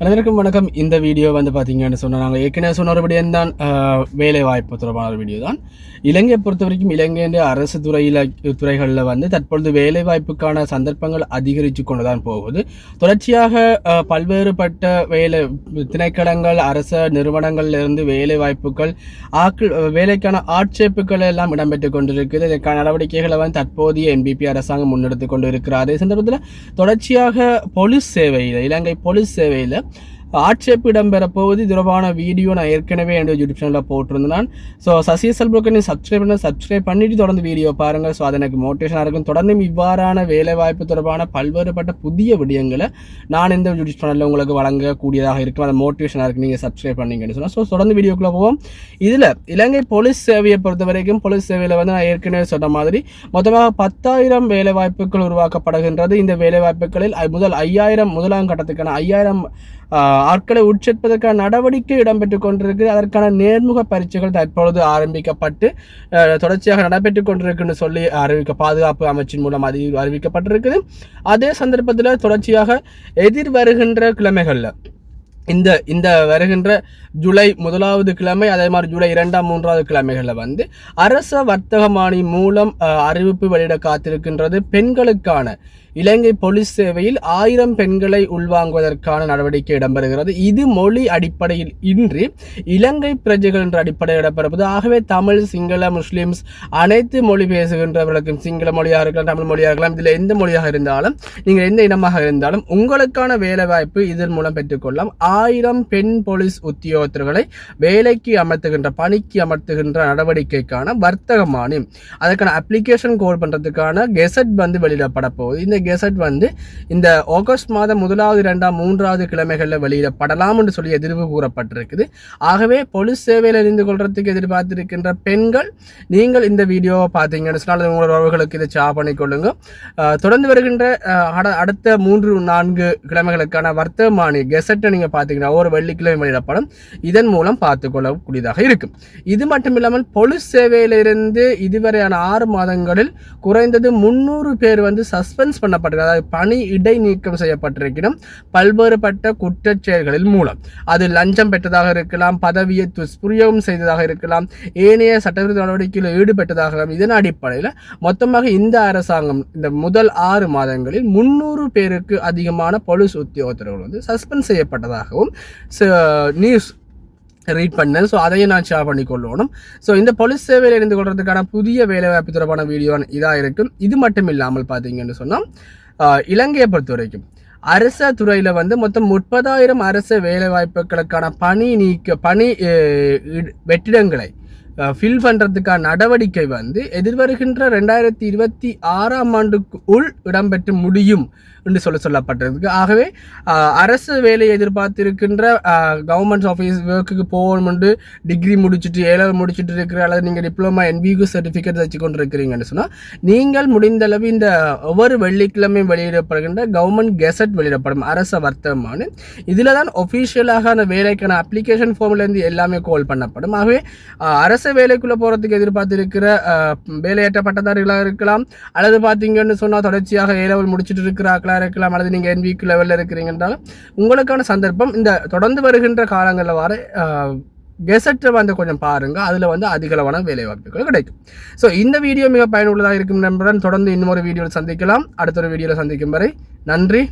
அனைவருக்கும் வணக்கம். இந்த வீடியோ வந்து பார்த்தீங்கன்னு சொன்னால் நாங்கள் ஏற்கனவே சொன்ன ஒரு தான் வேலை வாய்ப்பு தொடர்பான ஒரு வீடியோ தான். இலங்கையை பொறுத்த வரைக்கும் இலங்கையின் அரசு துறையில் துறைகளில் வந்து தற்பொழுது வேலை வாய்ப்புக்கான சந்தர்ப்பங்கள் அதிகரித்து கொண்டு தான் போகுது. தொடர்ச்சியாக பல்வேறுபட்ட வேலை திணைக்களங்கள் அரச நிறுவனங்கள்ல இருந்து வேலை வாய்ப்புகள் ஆக்கள் வேலைக்கான ஆட்சேப்புகள் எல்லாம் இடம்பெற்று கொண்டிருக்குது. இதற்கான நடவடிக்கைகளை வந்து தற்போதைய என்பிபி அரசாங்கம் முன்னெடுத்து கொண்டு இருக்கிறார் அதே சந்தர்ப்பத்தில் தொடர்ச்சியாக போலீஸ் சேவையில் இலங்கை போலீஸ் சேவையில் ஆட்சேப்பு இடம்பெறப்போவது தொடர்பான வீடியோ நான் ஏற்கனவே என்னுடைய யூடியூப் சேனலில் போட்டிருந்தேன். நான் ஸோ சசி செல்புக்கு நீ சப்ஸ்கிரைப் பண்ண சப்ஸ்கிரைப் பண்ணிட்டு தொடர்ந்து வீடியோ பாருங்கள் ஸோ அது எனக்கு மோட்டிவேஷனாக இருக்கும். தொடர்ந்து இவ்வாறான வேலைவாய்ப்பு தொடர்பான பல்வேறுபட்ட புதிய விடயங்களை நான் இந்த யூடியூப் சேனலில் உங்களுக்கு வழங்கக்கூடியதாக இருக்கும். அது மோட்டிவேஷனாக இருக்குது நீங்கள் சப்ஸ்கிரைப் பண்ணீங்கன்னு சொன்னால் ஸோ தொடர்ந்து வீடியோக்குள்ளே போவோம். இதில் இலங்கை போலீஸ் சேவையை பொறுத்த வரைக்கும் போலீஸ் சேவையில் வந்து நான் ஏற்கனவே சொன்ன மாதிரி மொத்தமாக பத்தாயிரம் வேலைவாய்ப்புகள் உருவாக்கப்படுகின்றது. இந்த வேலைவாய்ப்புகளில் முதல் ஐயாயிரம் முதலாம் கட்டத்துக்கான ஐயாயிரம் ஆட்களை உட்சேர்ப்பதற்கான நடவடிக்கை இடம்பெற்று கொண்டிருக்கு அதற்கான நேர்முக பரீட்சைகள் தற்பொழுது ஆரம்பிக்கப்பட்டு தொடர்ச்சியாக நடைபெற்று கொண்டிருக்குன்னு சொல்லி அறிவிக்க பாதுகாப்பு அமைச்சின் மூலம் அறி அறிவிக்கப்பட்டிருக்குது. அதே சந்தர்ப்பத்தில் தொடர்ச்சியாக எதிர் வருகின்ற கிழமைகளில் இந்த இந்த வருகின்ற ஜூலை முதலாவது கிழமை அதே மாதிரி ஜூலை இரண்டாம் மூன்றாவது கிழமைகளில் வந்து அரச வர்த்தகமானி மூலம் அறிவிப்பு வெளியிட காத்திருக்கின்றது பெண்களுக்கான இலங்கை போலீஸ் சேவையில் ஆயிரம் பெண்களை உள்வாங்குவதற்கான நடவடிக்கை இடம்பெறுகிறது. இது மொழி அடிப்படையில் இன்றி இலங்கை பிரஜைகள் என்ற அடிப்படையில் இடம்பெறுவது ஆகவே தமிழ் சிங்கள முஸ்லிம்ஸ் அனைத்து மொழி பேசுகின்றவர்களுக்கும் சிங்கள மொழியாக இருக்கலாம் தமிழ் மொழியாக இருக்கலாம் இதில் எந்த மொழியாக இருந்தாலும் நீங்கள் எந்த இனமாக இருந்தாலும் உங்களுக்கான வேலை வாய்ப்பு இதன் மூலம் பெற்றுக்கொள்ளலாம். ஆயிரம் பெண் போலீஸ் உத்தியோகத்தர்களை வேலைக்கு அமர்த்துகின்ற பணிக்கு அமர்த்துகின்ற நடவடிக்கைக்கான வர்த்தக மானியம் அதற்கான அப்ளிகேஷன் கோல் பண்ணுறதுக்கான கெசட் வந்து வெளியிடப்பட போகுது இந்த கெசட் வந்து இந்த ஆகஸ்ட் மாதம் முதலாவது இரண்டாம் மூன்றாவது கிழமைகளில் வெளியிடப்படலாம் என்று சொல்லி எதிர்வு கூறப்பட்டிருக்குது. ஆகவே போலீஸ் சேவையில் இருந்து கொள்றதுக்கு எதிர்பார்த்திருக்கின்ற பெண்கள் நீங்கள் இந்த வீடியோவை பார்த்தீங்கன்னு சொன்னால் உங்களோட உறவுகளுக்கு இதை ஷேர் பண்ணிக்கொள்ளுங்க தொடர்ந்து வருகின்ற அட- அடுத்த மூன்று நான்கு கிழமைகளுக்கான வர்த்தமானி கெசட்டை நீங்கள் பார்த்தீங்கன்னா ஒரு வெள்ளிக்கிழமை வெளியிடப்படும். இதன் மூலம் பார்த்துக்கொள்ளக்கூடியதாக இருக்கும். இது மட்டும் இல்லாமல் பொலிஸ் சேவையிலிருந்து இதுவரையான ஆறு மாதங்களில் குறைந்தது முந்நூறு பேர் வந்து சஸ்பென்ஸ் பண்ண பண்ணப்பட்டிருக்கிறது அதாவது பணி இடைநீக்கம் செய்யப்பட்டிருக்கிறோம் பல்வேறுபட்ட குற்றச் செயல்களின் மூலம். அது லஞ்சம் பெற்றதாக இருக்கலாம் பதவியை துஷ்பிரயோகம் செய்ததாக இருக்கலாம் ஏனைய சட்டவிரோத நடவடிக்கையில் ஈடுபட்டதாக இருக்கலாம். இதன் அடிப்படையில் மொத்தமாக இந்த அரசாங்கம் இந்த முதல் ஆறு மாதங்களில் முன்னூறு பேருக்கு அதிகமான பொலிஸ் உத்தியோகத்தர்கள் வந்து சஸ்பெண்ட் செய்யப்பட்டதாகவும் நியூஸ் ரீட் பண்ணேன். ஸோ அதையும் நான் ஷேர் பண்ணிக்கொள்ளணும் ஸோ இந்த போலீஸ் சேவையில் இருந்து கொள்றதுக்கான புதிய வேலைவாய்ப்பு தொடர்பான வீடியோ இதாக இருக்கும். இது மட்டும் இல்லாமல் பார்த்தீங்கன்னு சொன்னால் இலங்கையை பொறுத்த வரைக்கும் அரச துறையில் வந்து மொத்தம் முப்பதாயிரம் அரச வேலைவாய்ப்புகளுக்கான பணி நீக்க பணி வெற்றிடங்களை ஃபில் பண்ணுறதுக்கான நடவடிக்கை வந்து எதிர்வருகின்ற ரெண்டாயிரத்தி இருபத்தி ஆறாம் ஆண்டுக்கு உள் இடம்பெற்று முடியும். என்று சொல்ல சொல்லப்பட்டிருக்கு ஆகவே அரசு வேலையை எதிர்பார்த்திருக்கின்ற கவர்மெண்ட் ஆஃபீஸ் ஒர்க்குக்கு போகணும்னு டிகிரி முடிச்சுட்டு ஏழாவது முடிச்சுட்டு இருக்கிற அல்லது நீங்கள் டிப்ளமா என்பிகு சர்டிஃபிகேட் வச்சு கொண்டு இருக்கிறீங்கன்னு சொன்னால் நீங்கள் முடிந்தளவு இந்த ஒவ்வொரு வெள்ளிக்கிழமையும் வெளியிடப்படுகின்ற கவர்மெண்ட் கெசட் வெளியிடப்படும் அரச வர்த்தகமான இதில் தான் ஒஃபிஷியலாக அந்த வேலைக்கான அப்ளிகேஷன் ஃபார்ம்லேருந்து எல்லாமே கால் பண்ணப்படும். ஆகவே அரசு வேலைக்குள்ளே போகிறதுக்கு எதிர்பார்த்திருக்கிற வேலையேற்ற பட்டதாரிகளாக இருக்கலாம் அல்லது பார்த்தீங்கன்னு சொன்னால் தொடர்ச்சியாக ஏ லெவல் முடிச்சுட்டு இருக்கிறார்களாக இருக்கலாம் அல்லது நீங்கள் என்பிக்கு லெவலில் இருக்கிறீங்கன்றாலும் உங்களுக்கான சந்தர்ப்பம் இந்த தொடர்ந்து வருகின்ற காலங்களில் வர கெசட்டை வந்து கொஞ்சம் பாருங்கள் அதில் வந்து அதிகளவான வேலைவாய்ப்புகள் கிடைக்கும். ஸோ இந்த வீடியோ மிக பயனுள்ளதாக இருக்கும் நம்புடன் தொடர்ந்து இன்னொரு வீடியோவில் சந்திக்கலாம். அடுத்த ஒரு வீடியோவில் சந்திக்கும் வரை நன்றி.